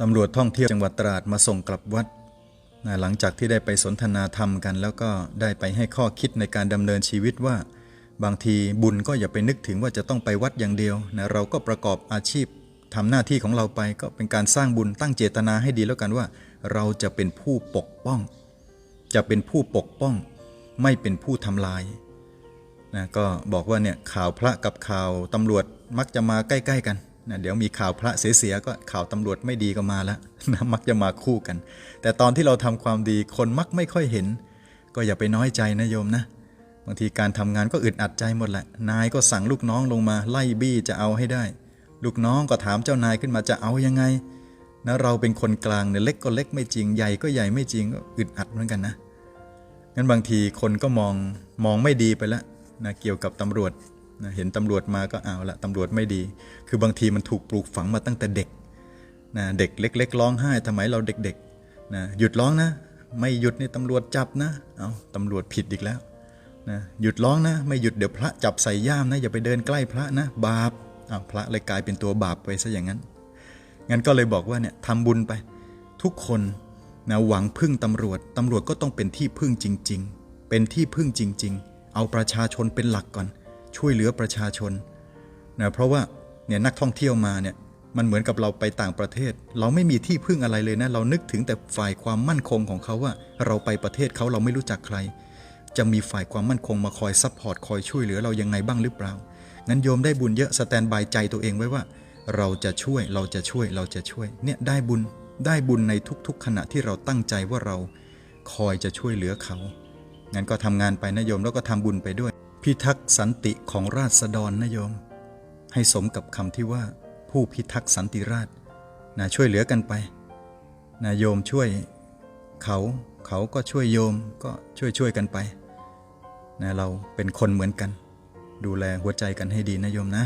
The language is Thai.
ตำรวจท่องเที่ยวจังหวัดตราดมาส่งกลับวัดนะหลังจากที่ได้ไปสนทนาธรรมกัน แล้วก็ได้ไปให้ข้อคิดในการดำเนินชีวิตว่า บางทีบุญก็อย่าไปนึกถึงว่าจะต้องไปวัดอย่างเดียวนะเราก็ประกอบอาชีพทำหน้าที่ของเราไปก็เป็นการสร้างบุญตั้งเจตนาให้ดีแล้วกันว่า เราจะเป็นผู้ปกป้อง จะเป็นผู้ปกป้อง ไม่เป็นผู้ทำลายนะก็บอกว่าเนี่ยข่าวพระกับข่าวตำรวจมักจะมาใกล้ ๆ กัน นะเดี๋ยวมีข่าวพระเสียๆก็ข่าวตำรวจไม่ดีก็มาแล้วนะมักจะมาคู่กัน แต่ตอนที่เราทำความดีคนมักไม่ค่อยเห็น ก็อย่าไปน้อยใจนะโยมนะบางทีการทำงานก็อึดอัดใจหมดแหละ นายก็สั่งลูกน้องลงมาไล่บี้จะเอาให้ได้ ลูกน้องก็ถามเจ้านายขึ้นมาจะเอายังไงนะเราเป็นคนกลางเนี่ยเล็กก็เล็กไม่จริงใหญ่ก็ใหญ่ไม่จริงก็อึดอัดเหมือนกันนะงั้นบางทีคนก็มองมองไม่ดีไปแล้วนะเกี่ยวกับตำรวจ นะเห็นตำรวจมาก็เอาละตำรวจไม่ดี คือบางทีมันถูกปลูกฝังมาตั้งแต่เด็กนะเด็กเล็กๆร้องไห้ทำไมเราเด็กๆนะหยุดร้องนะ ไม่หยุดนี่ตำรวจจับนะเอาตำรวจผิดอีกแล้วนะหยุดร้องนะไม่หยุดเดี๋ยวพระจับใส่ย่ามนะอย่าไปเดินใกล้พระนะบาปเอาพระเลยกลายเป็นตัวบาปไปซะอย่างนั้น งั้นก็เลยบอกว่าเนี่ยทำบุญไป ทุกคนนะหวังพึ่งตำรวจตำรวจก็ต้องเป็นที่พึ่งจริง ๆ เป็นที่พึ่งจริง ๆ เอาประชาชนเป็นหลักก่อน ช่วยเหลือประชาชนนะเพราะว่าเนี่ยนักท่องเที่ยวมาเนี่ยมันเหมือนกับเราไปต่างประเทศ เราไม่มีที่พึ่งอะไรเลยนะ เรานึกถึงแต่ฝ่ายความมั่นคงของเขาว่า เราไปประเทศเขาเราไม่รู้จักใคร จะมีฝ่ายความมั่นคงมาคอยซัพพอร์ตคอยช่วยเหลือเรายังไงบ้างหรือเปล่างั้นโยมได้บุญเยอะสแตนบายใจตัวเองไว้ว่า เราจะช่วยเราจะช่วยเราจะช่วยเนี่ยได้บุญได้บุญในทุกๆ ขณะที่เราตั้งใจว่าเราคอยจะช่วยเหลือเขางั้นก็ทำงานไปนะโยมแล้วก็ทำบุญไปด้วย พิทักษ์สันติของราษฎรนะโยม ให้สมกับคำที่ว่า ผู้พิทักษ์สันติราษฎร์นะช่วยเหลือกันไปนะโยมช่วยเขาเขาก็ช่วยโยมก็ช่วยช่วยกันไปนะเราเป็นคนเหมือนกัน ดูแลหัวใจกันให้ดีนะโยมนะ